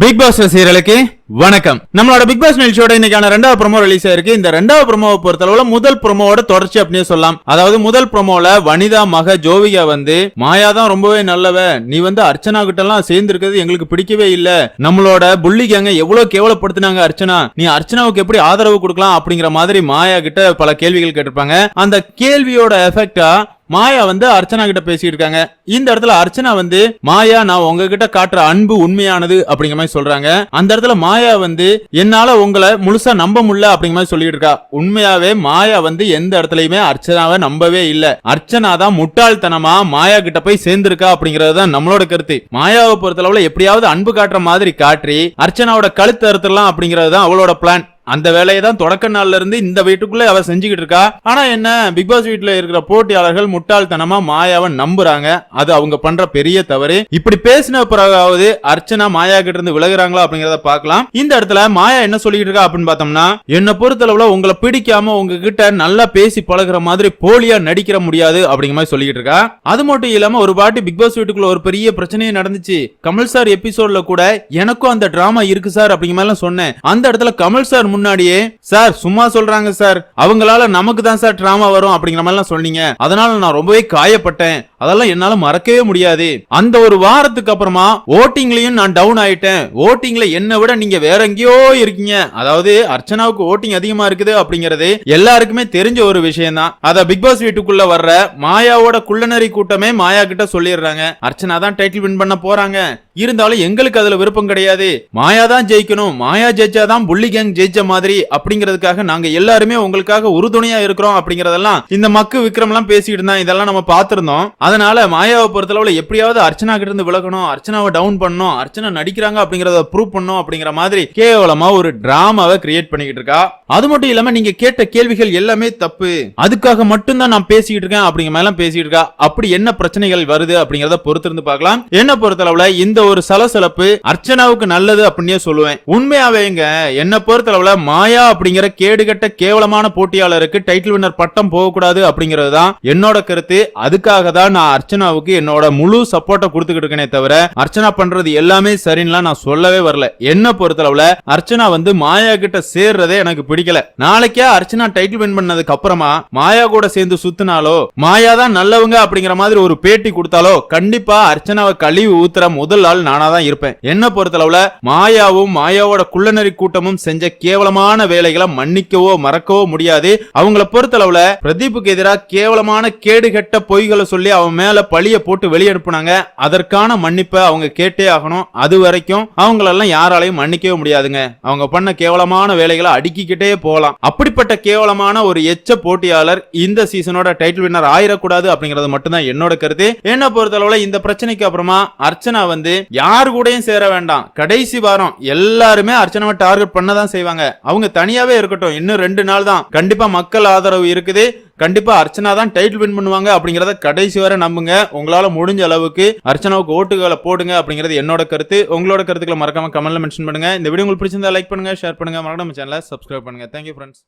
Big pass ரசிகர்களுக்கு வணக்கம். நம்மளோட பிக் பாஸ் நிகழ்ச்சியோட இன்னைக்கான ரெண்டாவது ப்ரோமோ ரிலீஸ் ஆயிருக்கு இந்த ரெண்டாவது ப்ரோமோவை பொறுத்தளவுல முதல் ப்ரோமோவோட தொடர்ச்சி அப்படின்னு சொல்லலாம். அதாவது முதல் ப்ரோமோல வனிதா மக ஜோவிகா வந்து மாயா தான் ரொம்பவே நல்லவ. நீ வந்து அர்ச்சனா கிட்ட எல்லாம் சேர்ந்து இருக்கிறது எங்களுக்கு பிடிக்கவே இல்ல. நம்மளோட புள்ளி கேங்க எவ்வளவு கேவலப்படுத்தினாங்க அர்ச்சனா. நீ அர்ச்சனாவுக்கு எப்படி ஆதரவு கொடுக்கலாம்? அப்படிங்கிற மாதிரி மாயா கிட்ட பல கேள்விகள் கேட்டிருப்பாங்க. அந்த கேள்வியோட எஃபெக்டா மாயா வந்து அர்ச்சனா கிட்ட பேசிட்டு இருக்காங்க இந்த இடத்துல அர்ச்சனா வந்து மாயா நான் உங்ககிட்ட காட்டுற அன்பு உண்மையானது அப்படிங்கிற மாதிரி சொல்றாங்க. அந்த இடத்துல மாயா வந்து என்னால உங்களை முழுசா நம்ப முடியல அப்படிங்கிற மாதிரி சொல்லிட்டு இருக்கா. உண்மையாவே மாயா வந்து எந்த இடத்துலயுமே அர்ச்சனாவை நம்பவே இல்ல. அர்ச்சனா தான் முட்டாள்தனமா மாயா கிட்ட போய் சேர்ந்திருக்கா அப்படிங்கறது தான் நம்மளோட கருத்து. மாயாவை பொறுத்தளவுல எப்படியாவது அன்பு காட்டுற மாதிரி காட்டி அர்ச்சனாவோட கழுத்து அறுத்துடலாம் அப்படிங்கறது தான் அவளோட பிளான் அந்த வேலையை தான் தொடக்க நாள்ல இருந்து இந்த வீட்டுக்குள்ள அவ செஞ்சுக்கிட்டு இருக்கா? ஆனா என்ன பிக் பாஸ் வீட்ல இருக்கிற போட்டியாளர்கள் முட்டாள்தனமா மாயாவை நம்புறாங்க. அது அவங்க பண்ற பெரிய தவறு. இப்படி பேசின பிறகாவது அர்ச்சனா மாயா கிட்ட இருந்து விலகுறாங்களா அப்படிங்கறத பாக்கலாம் இந்த இடத்துல மாயா என்ன சொல்லிட்டு இருக்கா அப்படின்னு பார்த்தோம்னா என்ன பொறுத்தளவுல உங்களை பிடிக்காம உங்ககிட்ட நல்லா பேசி பழகுற மாதிரி போலியா நடிக்கிற முடியாது அப்படிங்கிற மாதிரி சொல்லிட்டு இருக்கா. அது மட்டும் இல்லாம ஒரு பாட்டி பிக் பாஸ் வீட்டுக்குள்ள ஒரு பெரிய பிரச்சனையே நடந்துச்சு. கமல் சார் எபிசோட்ல கூட எனக்கும் அந்த டிராமா இருக்கு சார் அப்படிங்கிற மாதிரி எல்லாம் சொன்னேன். அந்த இடத்துல கமல் சார் முன்னாடியே சார் சும்மா சொல்றாங்க சார். அவங்களால நமக்கு தான் சார் டிராமா வரும் அப்படிங்கிற மாதிரி எல்லாம் சொன்னீங்க. அதனால நான் ரொம்பவே காயப்பட்டேன். அதெல்லாம் என்னால மறக்கவே முடியாது. அந்த ஒரு வாரத்துக்கு அப்புறமா ஓட்டிங்லயும் நான் டவுன் ஆயிட்டேன். ஓட்டிங்ல என்னை விட நீங்க வேற எங்கேயோ இருக்கீங்க. அதாவது அர்ச்சனாவுக்கு ஓட்டிங் அதிகமா இருக்குது அப்படிங்கறது எல்லாருக்குமே தெரிஞ்ச ஒரு விஷயம் தான் அத பிக் பாஸ் வீட்டுக்குள்ள வர்ற மாயாவோட குள்ளநரி கூட்டமே மாயா கிட்ட சொல்லிடுறாங்க. அர்ச்சனா தான் டைட்டில் வின் பண்ண போறாங்க. இருந்தாலும் எங்களுக்கு அதுல விருப்பம் கிடையாது. மாயா தான் ஜெயிக்கணும். மாயா ஜெயிச்சா தான் புள்ளி கேங் ஜெயிச்ச மாதிரி அப்படிங்கிறதுக்காக நாங்க எல்லாருமே உங்களுக்காக உறுதுணையா இருக்கிறோம் அப்படிங்கறதெல்லாம் இந்த மக்கு விக்ரம் எல்லாம் பேசிட்டு இருந்தா இதெல்லாம் நம்ம பார்த்திருந்தோம். அதனால மாயாவை பொறுத்தளவுல எப்படியாவது அர்ச்சனா கிட்ட இருந்து விலகணும் அர்ச்சனாவை டவுன் பண்ணணும் அர்ச்சனா நடிக்கிறாங்க அப்படிங்கறத ப்ரூவ் பண்ணும் அப்படிங்கிற மாதிரி கேவலமா ஒரு டிராமாவை கிரியேட் பண்ணிக்கிட்டு இருக்கா. அது மட்டும் இல்லாம நீங்க கேட்ட கேள்விகள் எல்லாமே தப்பு. அதுக்காக மட்டும்தான் நான் பேசிக்கிட்டு இருக்கேன் அப்படிங்கிற மாதிரி எல்லாம் பேசிட்டு இருக்கா. அப்படி என்ன பிரச்சனைகள் வருது அப்படிங்கறத பொறுத்திருந்து பார்க்கலாம். என்ன பொறுத்தளவுல இந்த ஒரு சலசலப்பு அர்ச்சனாவுக்கு நல்லது அப்படின்னே சொல்லுவேன். உண்மையாவேங்க என்ன பொறுத்தளவுல மாயா அப்படிங்கிற கேடுகட்ட கேவலமான போட்டியாளருக்கு டைட்டில் வின்னர் பட்டம் போகக்கூடாது அப்படிங்கிறது தான் என்னோட கருத்து. அதுக்காக தான் நான் அர்ச்சனாவுக்கு என்னோட முழு சப்போர்ட்டை கொடுத்துக்கிட்டு இருக்கேனே தவிர அர்ச்சனா பண்றது எல்லாமே சரின்னுலாம் நான் சொல்லவே வரல. என்ன பொறுத்தளவுல அர்ச்சனா வந்து மாயா கிட்ட சேர்றதே எனக்கு பிடிக்கல. நாளைக்கே அர்ச்சனா டைட்டில் வின் பண்ணதுக்கு அப்புறமா மாயா கூட சேர்ந்து சுத்தினாலோ மாயா தான் நல்லவங்க அப்படிங்கிற மாதிரி ஒரு பேட்டி கொடுத்தாலோ கண்டிப்பா அர்ச்சனாவை கழிவு ஊத்துற முதல் ஆள் நானா தான் இருப்பேன். என்ன பொறுத்தளவுல மாயாவும் மாயாவோட குள்ளநரி கூட்டமும் செஞ்ச கேவலமான வேலைகளை மன்னிக்கவோ மறக்கவோ முடியாது. அவங்கள பொறுத்தளவுல பிரதீப்புக்கு எதிராக கேவலமான கேடுகெட்ட பொய்களை சொல்லி அவன் மேல பழிய போட்டு வெளியனுப்புனாங்க அதற்கான மன்னிப்பை அவங்க கேட்டே ஆகணும். அது வரைக்கும் அவங்களெல்லாம் யாராலையும் மன்னிக்கவே முடியாதுங்க. அவங்க பண்ண கேவலமான வேலைகளை அடுக்கிக்கிட்டே போகலாம். அப்படிப்பட்ட கேவலமான ஒரு எச்ச போட்டியாளர் இந்த சீசனோட டைட்டில் வின்னர் ஆயிடக்கூடாது அப்படிங்கறது மட்டும்தான் என்னோட கருத்து. என்ன பொறுத்தளவுல இந்த பிரச்சனைக்கு அப்புறமா அர்ச்சனா வந்து யாரு கூடயும் சேர வேண்டாம். கடைசி வாரம் எல்லாருமே அர்ச்சனாவை டார்கெட் பண்ணதான் செய்வாங்க. அவங்க தனியாவே இருக்கட்டும். இன்னும் ரெண்டு நாள் தான். கண்டிப்பா மக்கள் ஆதரவு இருக்குது. கண்டிப்பா அர்ச்சனா தான் டைட்டில் வின் பண்ணுவாங்க அப்படிங்கறத கடைசி வரை நம்புங்க. உங்களால முடிஞ்ச அளவுக்கு அர்ச்சனாவுக்கு ஓட்டுகளை போடுங்க அப்படிங்கிறது என்னோட கருத்து. உங்களோட கருத்துக்களை மறக்காம கமெண்ட்ல மென்ஷன் பண்ணுங்க. இந்த வீடியோ உங்களுக்கு பிடிச்சிருந்தா லைக் பண்ணுங்க ஷேர் பண்ணுங்க. மறக்காம சேனலை சப்ஸ்கிரைப் பண்ணுங்க. Thank you friends